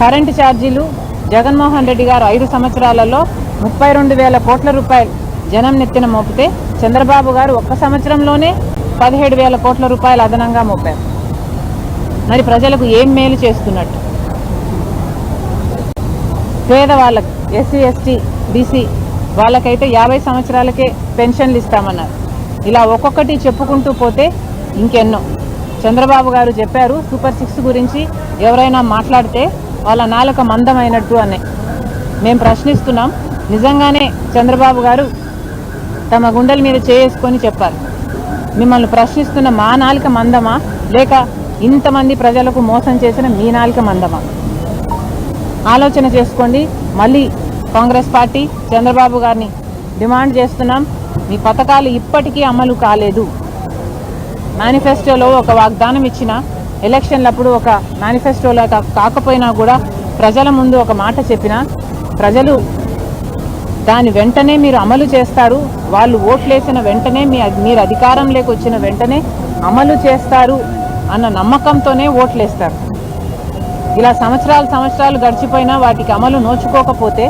Current ఛార్జీలు జగన్మోహన్ రెడ్డి గారు ఐదు సంవత్సరాలలో ముప్పై రెండు వేల కోట్ల రూపాయలు జనం నెత్తిన మోపితే చంద్రబాబు గారు ఒక్క సంవత్సరంలోనే పదిహేడు వేల కోట్ల రూపాయలు అదనంగా మోపారు. మరి ప్రజలకు ఏం మేలు చేస్తున్నట్టు? పేదవాళ్ళకు ఎస్సీ ఎస్టీ బీసీ వాళ్ళకైతే యాభై సంవత్సరాలకే పెన్షన్లు ఇస్తామన్నారు. ఇలా ఒక్కొక్కటి చెప్పుకుంటూ పోతే ఇంకెన్నో. చంద్రబాబు గారు చెప్పారు సూపర్ సిక్స్ గురించి ఎవరైనా మాట్లాడితే వాళ్ళ నాలుక మందమైనట్టు అని మేము ప్రశ్నిస్తున్నాం. నిజంగానే చంద్రబాబు గారు తమ గుండెల మీద చేసుకొని చెప్పారు. మిమ్మల్ని ప్రశ్నిస్తున్న మా నాలుక మందమా? లేక ఇంతమంది ప్రజలకు మోసం చేసిన మీ నాలుక మందమా? ఆలోచన చేసుకోండి. మళ్ళీ కాంగ్రెస్ పార్టీ చంద్రబాబు గారిని డిమాండ్ చేస్తున్నాం. మీ పథకాలు ఇప్పటికీ అమలు కాలేదు. మేనిఫెస్టోలో ఒక వాగ్దానం ఇచ్చిన ఎలక్షన్లప్పుడు ఒక మేనిఫెస్టోలో కాకపోయినా కూడా ప్రజల ముందు ఒక మాట చెప్పిన ప్రజలు దాని వెంటనే మీరు అమలు చేస్తారు వాళ్ళు ఓట్లేసిన వెంటనే మీ మీరు అధికారం వచ్చిన వెంటనే అమలు చేస్తారు అన్న నమ్మకంతోనే ఓట్లేస్తారు ఇలా సంవత్సరాలు సంవత్సరాలు గడిచిపోయినా వాటికి అమలు నోచుకోకపోతే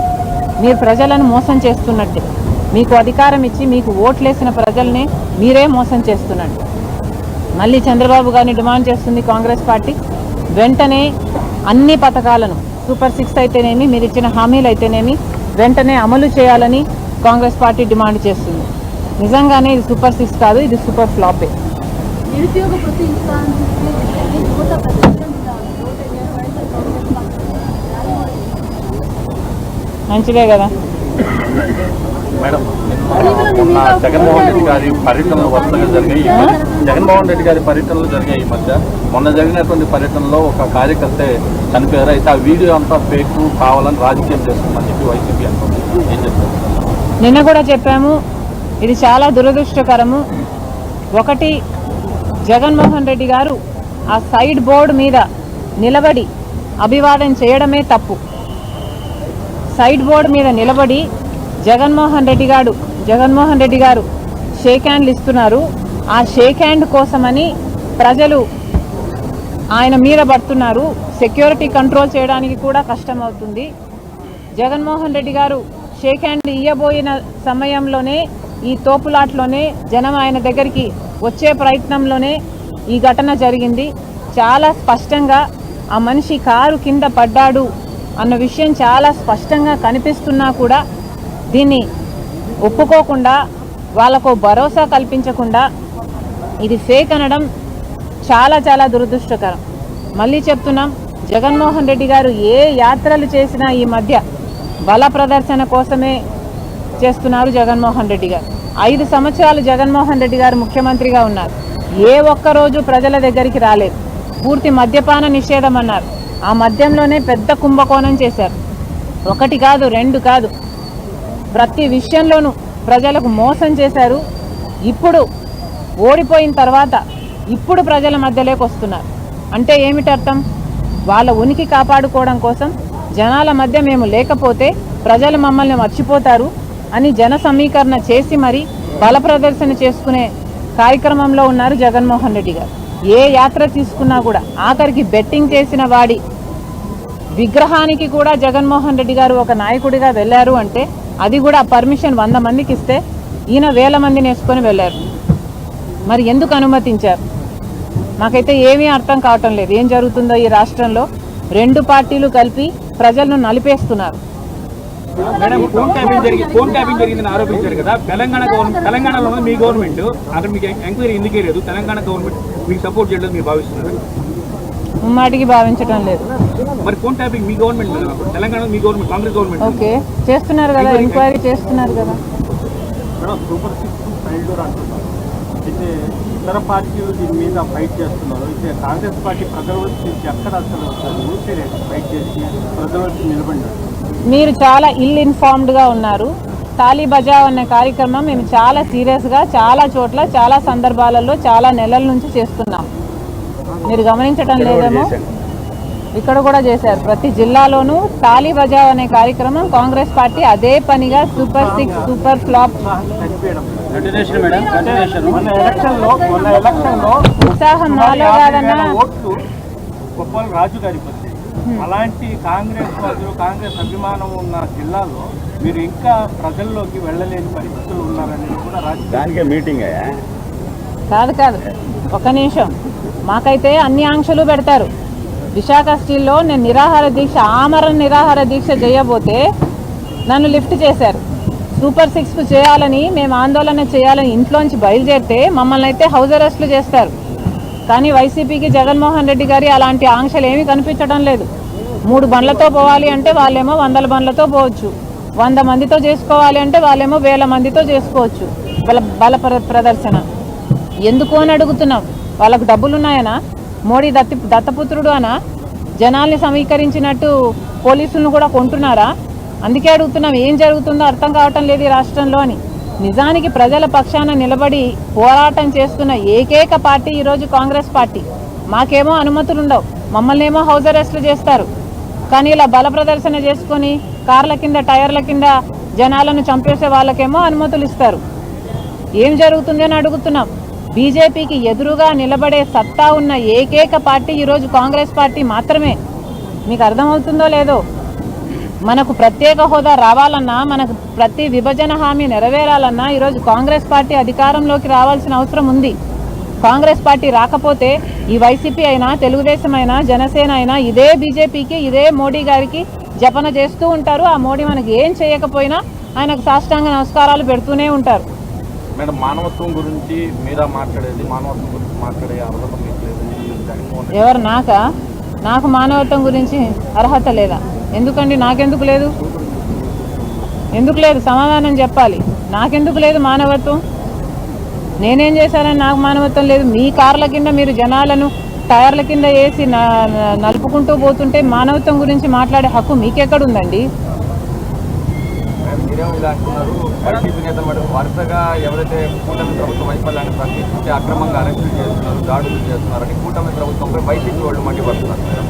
మీరు ప్రజలను మోసం చేస్తున్నట్టే. మీకు అధికారం ఇచ్చి మీకు ఓట్లేసిన ప్రజల్ని మీరే మోసం చేస్తున్నట్టు. మళ్ళీ చంద్రబాబు గారిని డిమాండ్ చేస్తుంది కాంగ్రెస్ పార్టీ. వెంటనే అన్ని పథకాలను సూపర్ సిక్స్ అయితేనేమి మీరు ఇచ్చిన హామీలు అయితేనేమి వెంటనే అమలు చేయాలని కాంగ్రెస్ పార్టీ డిమాండ్ చేస్తుంది. నిజంగానే ఇది సూపర్ సిక్స్ కాదు ఇది సూపర్ ఫ్లాపే. మంచిదే కదా. మేడం మొన్న జగన్మోహన్ రెడ్డి గారి పర్యటనలు వరుసగా జరిగాయి. జగన్మోహన్ రెడ్డి గారి పర్యటనలు జరిగాయి ఈ మధ్య. మొన్న జరిగినటువంటి పర్యటనలో ఒక కార్యకర్త చనిపోయారు. అయితే ఆ వీడియో అంతా ఫేక్ కావాలని రాజకీయం చేస్తుందని చెప్పి వైసీపీ అంటుంది. ఏం చెప్తారు? నిన్న కూడా చెప్పాము. ఇది చాలా దురదృష్టకరము. ఒకటి జగన్మోహన్ రెడ్డి గారు ఆ సైడ్ బోర్డు మీద నిలబడి అభివాదం చేయడమే తప్పు. సైడ్ బోర్డు మీద నిలబడి జగన్మోహన్ రెడ్డి గారు జగన్మోహన్ రెడ్డి గారు షేక్ హ్యాండ్లు ఇస్తున్నారు. ఆ షేక్ హ్యాండ్ కోసమని ప్రజలు ఆయన మీద పడుతున్నారు. సెక్యూరిటీ కంట్రోల్ చేయడానికి కూడా కష్టం అవుతుంది. జగన్మోహన్ రెడ్డి గారు షేక్ హ్యాండ్ ఇయ్యబోయిన సమయంలోనే ఈ తోపులాట్లోనే జనం ఆయన దగ్గరికి వచ్చే ప్రయత్నంలోనే ఈ ఘటన జరిగింది. చాలా స్పష్టంగా ఆ మనిషి కారు కింద పడ్డాడు. అన్న విషయం చాలా స్పష్టంగా కనిపిస్తున్నా కూడా దీన్ని ఒప్పుకోకుండా వాళ్ళకు భరోసా కల్పించకుండా ఇది ఫేక్ అనడం చాలా చాలా దురదృష్టకరం. మళ్ళీ చెప్తున్నాం జగన్మోహన్ రెడ్డి గారు ఏ యాత్రలు చేసినా ఈ మధ్య బల ప్రదర్శన కోసమే చేస్తున్నారు జగన్మోహన్ రెడ్డి గారు. ఐదు సంవత్సరాలు జగన్మోహన్ రెడ్డి గారు ముఖ్యమంత్రిగా ఉన్నారు. ఏ ఒక్క రోజు ప్రజల దగ్గరికి రాలేదు. పూర్తి మద్యపాన నిషేధం అన్నారు. ఆ మద్యంలోనే పెద్ద కుంభకోణం చేశారు. ఒకటి కాదు రెండు కాదు. ప్రతి విషయంలోనూ ప్రజలకు మోసం చేశారు. ఇప్పుడు ఓడిపోయిన తర్వాత ఇప్పుడు ప్రజల మధ్యలోకి వస్తున్నారు. అంటే ఏమిటి అర్థం? వాళ్ళ ఉనికి కాపాడుకోవడం కోసం జనాల మధ్య మేము లేకపోతే ప్రజలు మమ్మల్ని మర్చిపోతారు అని జన సమీకరణ చేసి మరి బల ప్రదర్శన చేసుకునే కార్యక్రమంలో ఉన్నారు జగన్మోహన్ రెడ్డి గారు. ఏ యాత్ర తీసుకున్నా కూడా ఆఖరికి బెట్టింగ్ చేసిన వాడి విగ్రహానికి కూడా జగన్మోహన్ రెడ్డి గారు ఒక నాయకుడిగా వెళ్ళారు అంటే అది కూడా పర్మిషన్ వంద మందికి ఇస్తే ఈయన వేల మందిని వేసుకొని వెళ్ళారు. మరి ఎందుకు అనుమతించారు? మాకైతే ఏమీ అర్థం కావటం లేదు. ఏం జరుగుతుందో ఈ రాష్ట్రంలో రెండు పార్టీలు కలిపి ప్రజలను నలిపేస్తున్నారు. మేడం ఫోన్ ట్యాపింగ్ జరిగి ఫోన్ ట్యాపింగ్ జరిగిందని ఆరోపించారు కదా. తెలంగాణ గవర్నమెంట్ తెలంగాణలో మీ గవర్నమెంట్. అక్కడ మీకు ఎంక్వైరీ ఎందుకే లేదు. తెలంగాణ గవర్నమెంట్ మీకు సపోర్ట్ చేయలేదు మీరు భావిస్తున్నారు. ముమ్మాటికి భావించడం లేదు. మరి ఫోన్ ట్యాపింగ్ మీ గవర్నమెంట్ తెలంగాణ మీ గవర్నమెంట్ కాంగ్రెస్ గవర్నమెంట్ ఓకే. చేస్తున్నారు కదా ఎంక్వైరీ చేస్తున్నారు కదా. మేడం సూపర్ సిక్స్ ఫెయిల్యూర్ అంటున్నారు అయితే ఇతర పార్టీలు దీని మీద ఫైట్ చేస్తున్నారు. అయితే కాంగ్రెస్ పార్టీ ప్రజల వచ్చి ఎక్కడ అసలు ఊరికే ఫైట్ చేసి ప్రజల వచ్చి నిలబడినారు మీరు చాలా ఇల్ ఇన్ఫార్మ్డ్గా ఉన్నారు. తాలీ బజావ్ అనే కార్యక్రమం మేము చాలా సీరియస్గా చాలా చోట్ల చాలా సందర్భాలలో చాలా నెలల నుంచి చేస్తున్నాం. మీరు గమనించటం లేదేమో? ఇక్కడ కూడా చేశారు. ప్రతి జిల్లాలోనూ తాలీ బజావ్ అనే కార్యక్రమం కాంగ్రెస్ పార్టీ అదే పనిగా సూపర్ సిక్స్ సూపర్ ఫ్లాప్ ఉత్సాహం మాలో కాదన్నా. రాజు గారికి వచ్చాయి అలాంటి కాంగ్రెస్ వాళ్ళు కాంగ్రెస్ అభిమానం ఉన్న జిల్లాలో మీరు ఇంకా ప్రజల్లోకి వెళ్ళలేని పరిస్థితులు ఉన్నారనేది కూడా రాజకీయ దానికే మీటింగ్ అయ్యా? కాదు కాదు. ఒక్క నిమిషం. మాకైతే అన్ని ఆంక్షలు పెడతారు. విశాఖ స్టీల్లో నేను నిరాహార దీక్ష ఆమరణ నిరాహార దీక్ష చేయబోతే నన్ను లిఫ్ట్ చేశారు. సూపర్ సిక్స్కు చేయాలని మేము ఆందోళన చేయాలని ఇంట్లోంచి బయలుదేరితే మమ్మల్ని అయితే హౌస్ అరెస్ట్లు చేస్తారు. కానీ వైసీపీకి జగన్మోహన్ రెడ్డి గారి అలాంటి ఆంక్షలు ఏమీ కనిపించడం లేదు. మూడు బండ్లతో పోవాలి అంటే వాళ్ళేమో వందల బండ్లతో పోవచ్చు. వంద మందితో చేసుకోవాలి అంటే వాళ్ళేమో వేల మందితో చేసుకోవచ్చు. బల బల ప్ర- ప్రదర్శన. ఎందుకు అని అడుగుతున్నాం? వాళ్ళకు డబ్బులున్నాయనా మోడీ దత్తి దత్తపుత్రుడు అనా? జనాల్ని సమీకరించినట్టు పోలీసులను కూడా కొంటున్నారా? అందుకే అడుగుతున్నాం ఏం జరుగుతుందో అర్థం కావటం లేదు ఈ రాష్ట్రంలో అని. నిజానికి ప్రజల పక్షాన నిలబడి పోరాటం చేస్తున్న ఏకైక పార్టీ ఈరోజు కాంగ్రెస్ పార్టీ. మాకేమో అనుమతులు ఉండవు మమ్మల్ని ఏమో హౌస్ అరెస్ట్లు చేస్తారు. కానీ ఇలా బల ప్రదర్శన చేసుకొని కార్ల కింద టైర్ల కింద జనాలను చంపేసే వాళ్ళకేమో అనుమతులు ఇస్తారు. ఏం జరుగుతుంది అని అడుగుతున్నాం. బీజేపీకి ఎదురుగా నిలబడే సత్తా ఉన్న ఏకైక పార్టీ ఈరోజు కాంగ్రెస్ పార్టీ మాత్రమే. మీకు అర్థమవుతుందో లేదో మనకు ప్రత్యేక హోదా రావాలన్నా మనకు ప్రతి విభజన హామీ నెరవేరాలన్నా ఈరోజు కాంగ్రెస్ పార్టీ అధికారంలోకి రావాల్సిన అవసరం ఉంది. కాంగ్రెస్ పార్టీ రాకపోతే ఈ వైసీపీ అయినా తెలుగుదేశం అయినా జనసేన అయినా ఇదే బీజేపీకి ఇదే మోడీ గారికి జపన చేస్తూ ఉంటారు. ఆ మోడీ మనకి ఏం చేయకపోయినా ఆయనకు సాష్టాంగ నమస్కారాలు పెడుతూనే ఉంటారు. మేడం మానవత్వం గురించి మీరా మాట్లాడేది? మానవత్వం గురించి మాట్లాడే అర్హత మీకు లేదు? జగన్మోహన్ రెడ్డి ఎవరు నాకా? నాకు మానవత్వం గురించి అర్హత లేదా? ఎందుకండి? నాకెందుకు లేదు? ఎందుకు లేదు? సమాధానం చెప్పాలి. నాకెందుకు లేదు మానవత్వం? నేనేం చేశానని నాకు మానవత్వం లేదు. మీ కార్ల కింద మీరు జనాలను టైర్ల కింద వేసి నలుపుకుంటూ పోతుంటే మానవత్వం గురించి మాట్లాడే హక్కు మీకెక్కడుందండి? వైసీపీ నేతలు మరి వరుసగా ఎవరైతే కూటమి ప్రభుత్వం వైఫల్యాన్ని ప్రశ్నిస్తుంటే అక్రమంగా అరెస్టులు చేస్తున్నారు దాడులు చేస్తున్నారని కూటమి ప్రభుత్వంపై వైసీపీ వాళ్ళు మండిపడుతున్నారు.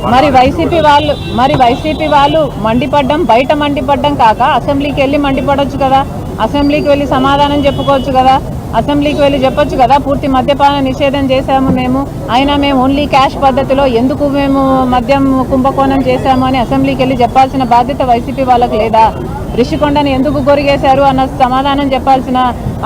మరి వైసీపీ వాళ్ళు మరి వైసీపీ వాళ్ళు మండిపడ్డం బయట మండిపడ్డం కాక అసెంబ్లీకి వెళ్ళి మండిపడొచ్చు కదా. అసెంబ్లీకి వెళ్ళి సమాధానం చెప్పుకోవచ్చు కదా. అసెంబ్లీకి వెళ్ళి చెప్పొచ్చు కదా? పూర్తి మద్యపాన నిషేధం చేశాము మేము. అయినా మేము ఓన్లీ క్యాష్ పద్ధతిలో ఎందుకు మేము మద్యం కుంభకోణం చేశాము అని అసెంబ్లీకి వెళ్ళి చెప్పాల్సిన బాధ్యత వైసీపీ వాళ్ళకి లేదా? రిషికొండని ఎందుకు గొరిగేశారు అన్న సమాధానం చెప్పాల్సిన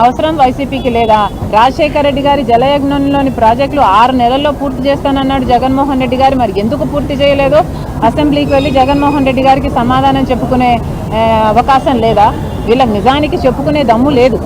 అవసరం వైసీపీకి లేదా? రాజశేఖర రెడ్డి గారి జలయజ్ఞంలోని ప్రాజెక్టులు ఆరు నెలల్లో పూర్తి చేస్తానన్నాడు జగన్మోహన్ రెడ్డి గారు. మరి ఎందుకు పూర్తి చేయలేదో? అసెంబ్లీకి వెళ్ళి జగన్మోహన్ రెడ్డి గారికి సమాధానం చెప్పుకునే అవకాశం లేదా? వీళ్ళకి నిజానికి చెప్పుకునే దమ్ము లేదు.